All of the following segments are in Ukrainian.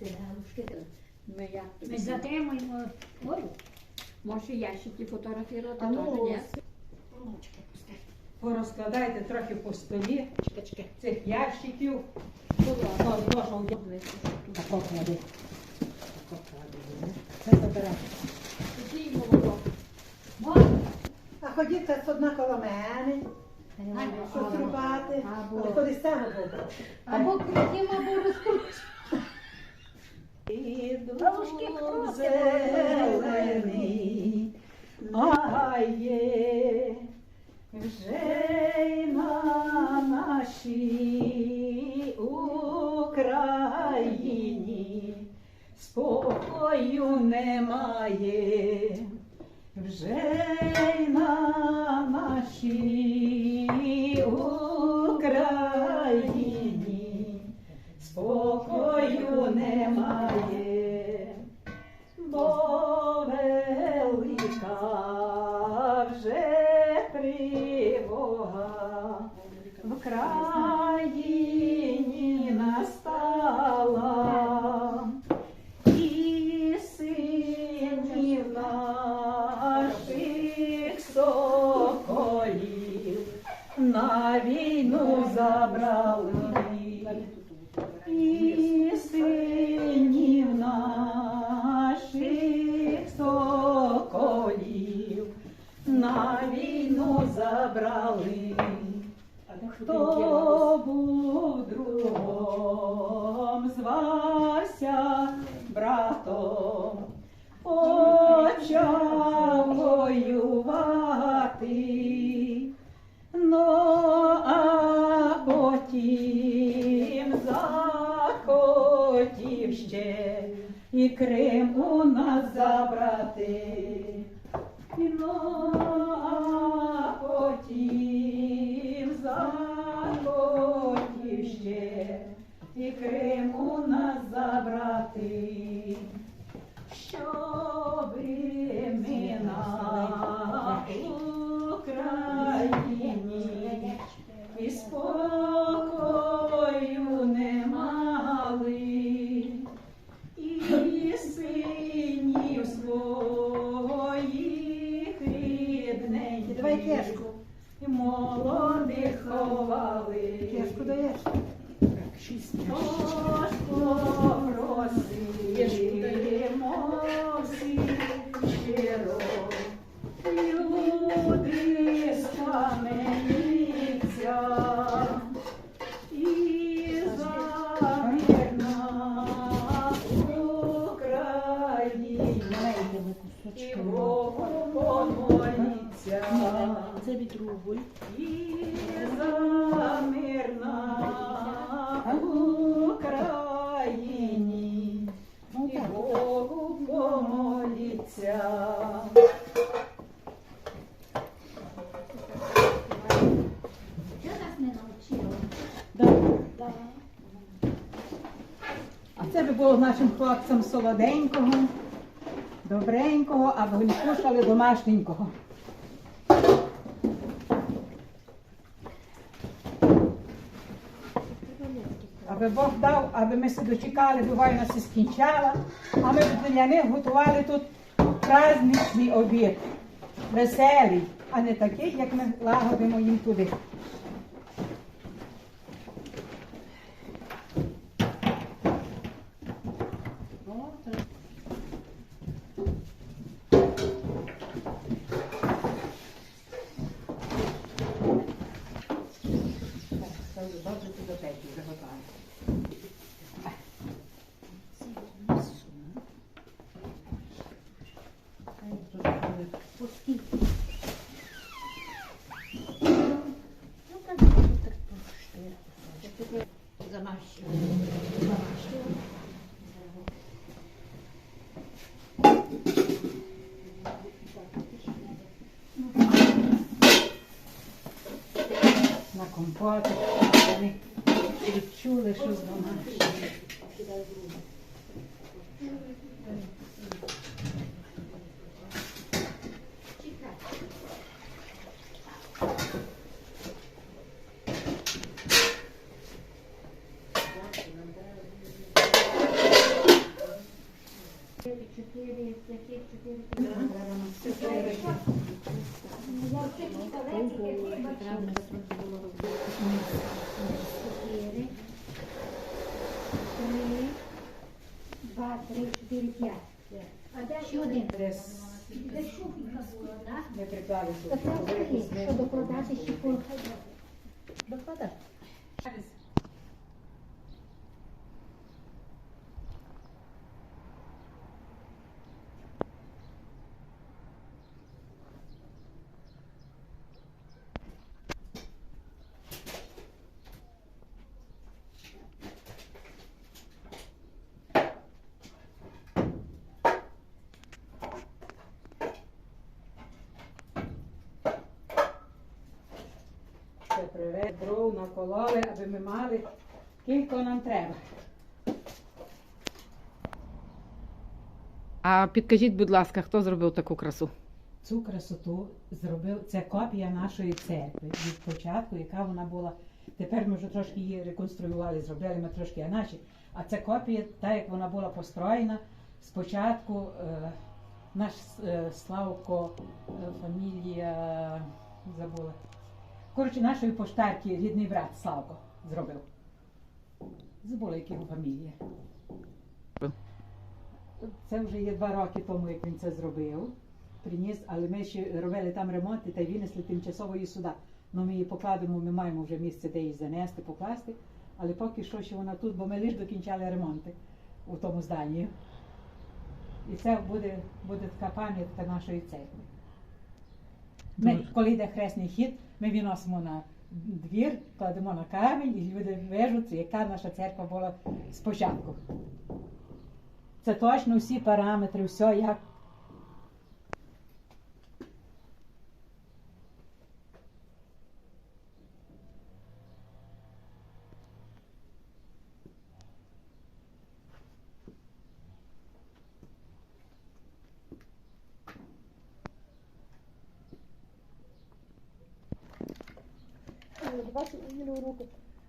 ці галушки. Ми як Ми затримуємо. Ой, Може ящики фотографувати ну. Порозкладайте трохи по столі чекай. цих ящиків. Поклади. А ходіть це одна коло мене, що зрубати. Або- Але ходи з. Або крутим, або розкрутим. Іду зелений, має вже на нашій Україні. Спокою немає. Вже на нашій ще і Крим у нас забрати. І а це би було нашим хлопцям солоденького, добренького, аби вони кушали домашненького. Аби Бог дав, аби ми се дочекали, бо війна се скінчала, а ми б для них готували тут праздничний обід, веселий, а не такий, як ми лагодимо їм туди. На компоти, щоб вони відчули, що з домашнє. Чотири, які чотири кілограми. Я все пістолетики, які бачила. Чотири, три, два, три, чотири, п'ять. Ще один? Що докладати ще по... Докладати. Це дров накололи, аби ми мали кілько нам треба. А підкажіть, будь ласка, хто зробив таку красу? Цю красоту зробив це копія нашої церкви від початку, яка вона була. Тепер ми вже трошки її реконструювали, зробили ми трошки інакше. А це копія, так як вона була построєна спочатку. Е, наш е, Славко, е, фамілія забула. Коротше, нашої поштарки рідний брат Славко зробив. Забула, яка його фамілія. Це вже є два роки тому, як він це зробив. Приніс, але ми ще робили там ремонт та винесли тимчасово її сюди. Ну ми її покладемо, ми маємо вже місце, де її занести, покласти. Але поки що ще вона тут, бо ми лише докінчали ремонти у тому зданні. І це буде, буде така пам'ятка нашої церкви. Ми, коли йде хресний хід, ми виносимо на двір, кладемо на камінь і люди вижуть, яка наша церква була спочатку. Це точно всі параметри, все як.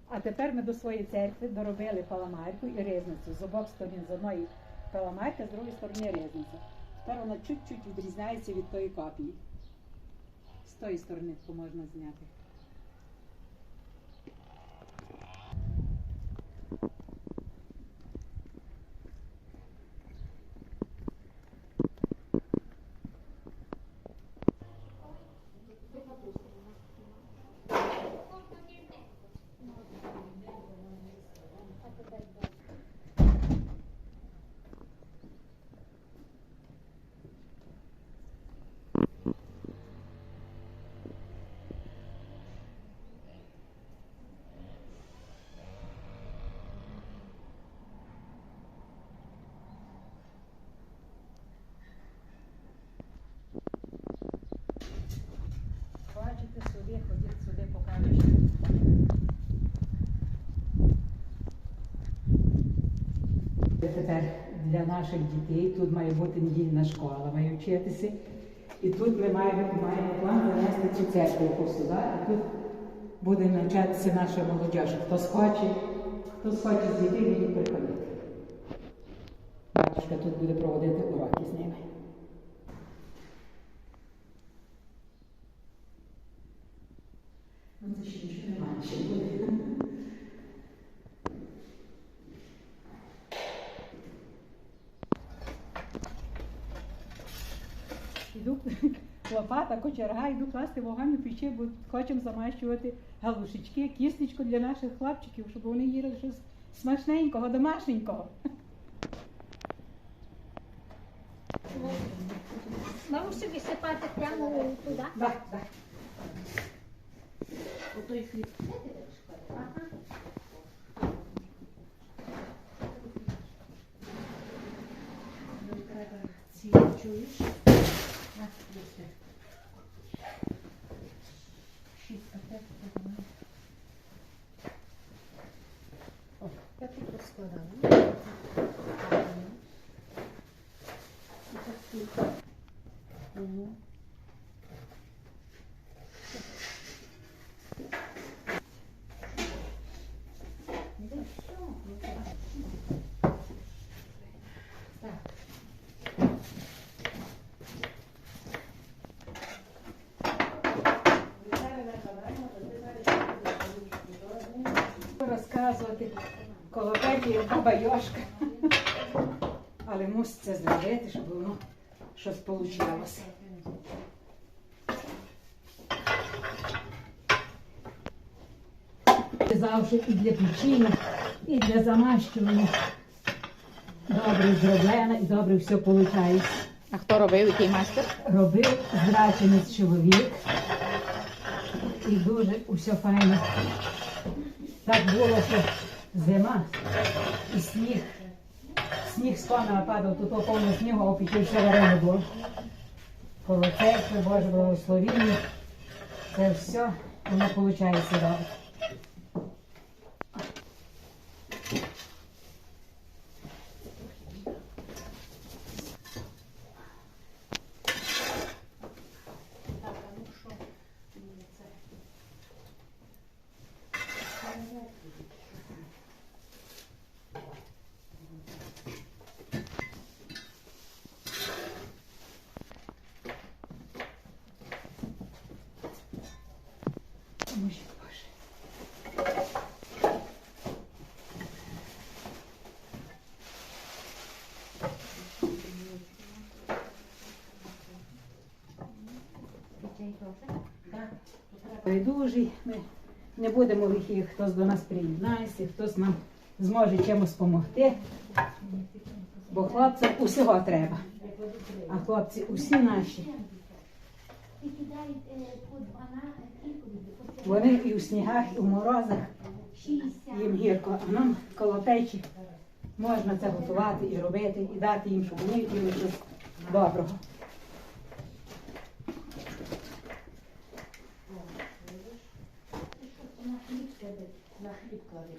А тепер ми до своєї церкви доробили паламарку і різницю. З обох сторін з одної паламарки, з другої сторони різниця. Тепер вона чуть-чуть відрізняється від тої копії. З тої сторони можна зняти. Бачите сюди, ходіть сюди, покажу. Тепер для наших дітей тут має бути недільна школа, має вчитися. І тут ми маємо, маємо план занести цю церкву по сюди, і тут буде навчатися наша молодь. Хто схоче, хто схоче з дітей, буде приходити. Батюшка тут буде проводити уроки з ними. Ну, це ще нічого немає, ще буде. Йду лопата, кочерга, йду класти вогонь у печі, бо хочемо замащувати галушечки, кістечку для наших хлопчиків, щоб вони їли щось смачненького, домашненького. Бабусю висипати прямо туди. Да, да. Отой хліб. Ага. Ну, треба ці, чуєш? А, дивися. Щітка, так, так, ну. О, я тут розкладала. І так тут. Мгм. Ну, так, все. Ну, так. Так. Робити колопеті, як баба Йошка. Але мусить це зробити, щоб воно щось вийшло. Завжди і для печіння, і для замащування. Добре зроблено і добре все виходить. А хто робив, який майстер? Робив зраченець чоловік. І дуже усе файно. Так було, що зима і сніг. Сніг з пана падав, тут повно снігу, а опіки все варено було. Коло церкви, Боже благословіння. Це все воно виходить робити. Ой, Боже. Байдужий, ми не будемо лихі, хтось до нас приєднається, хтось нам зможе чимось допомогти. Бо хлопцям усього треба. А хлопці усі наші. Тільки дай по 12, кілька буде, по Вони і в снігах, і в морозах їм гірко, а нам коло печі можна це готувати і робити, і дати їм, щоб вони їли щось доброго. На хліб тебе, на хліб клади.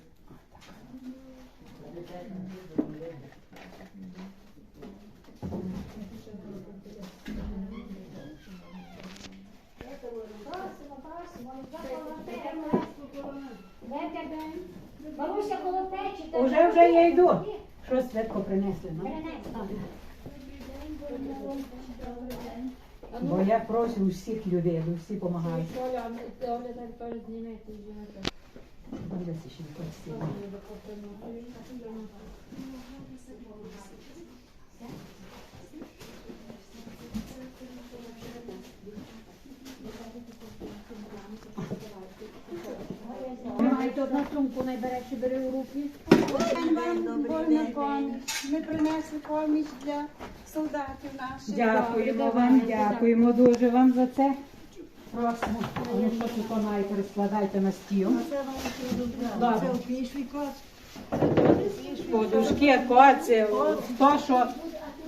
Бабуся коло печі. Уже вже я йду. Щось швидко принесли. Ну? Бо я прошу усіх людей, бо всі допомагають. Маєте одну сумку, найбереш і бери у руки. Ми принесли поміч для солдатів наших. Дякуємо вам, дякуємо дуже вам за це. Просимо. Ну що тут маєте, розкладайте на стіл. Добре. Подушки, коці, то, що,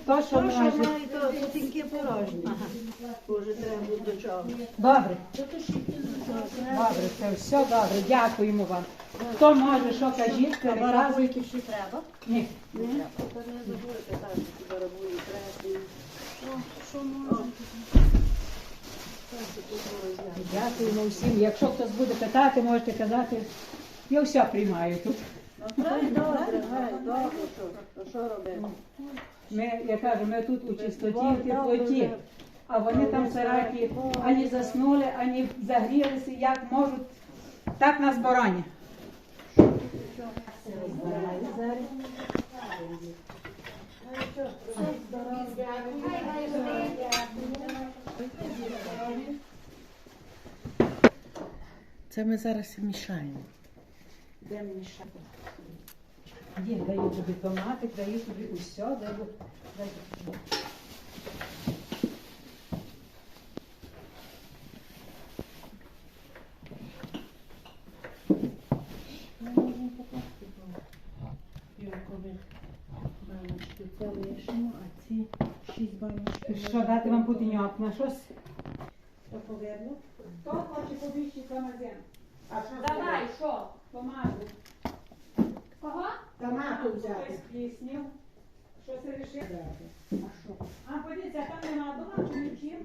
то, що може. Тільки порожні. Боже, треба до чого. Добре. Добре, це все добре. Дякуємо вам. Хто може, що кажіть, переказуйте. ще треба? Ні. Не забудьте так, що барабулі треба. Що може? Дякуємо всім. Якщо хтось буде питати, можете казати. Я все приймаю тут. Ми, я кажу, ми тут у чистоті, в теплоті. А вони там сараки ані заснули, ані загрілися, як можуть. Так нас боронять. Це ми зараз мішаємо. Де ще? Є, даю тобі томатик, даю тобі усе, даю. даю. Що дати вам путіньок на щось? Що поверну? Хто хоче побільше томазин? А що Давай, що? Помазу. Кого? Томату взяти. Хтось пліснів. Що це рішив? А що? А подивіться, там нема дома, чи не чим?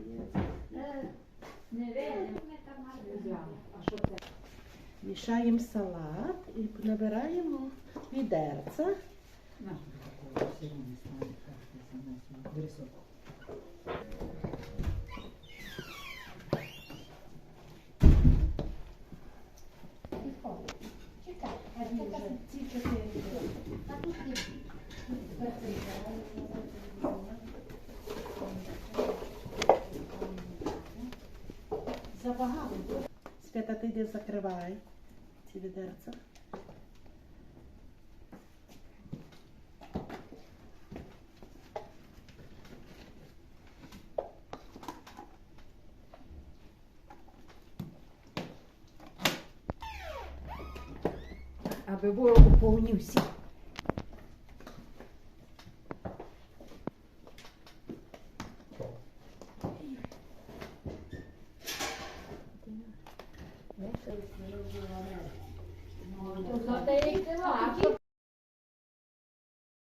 Не видно. А що це? Мішаємо салат і набираємо відерця. На. Бери соку. Чекай, а це закривай ці відерця. Аби було повні.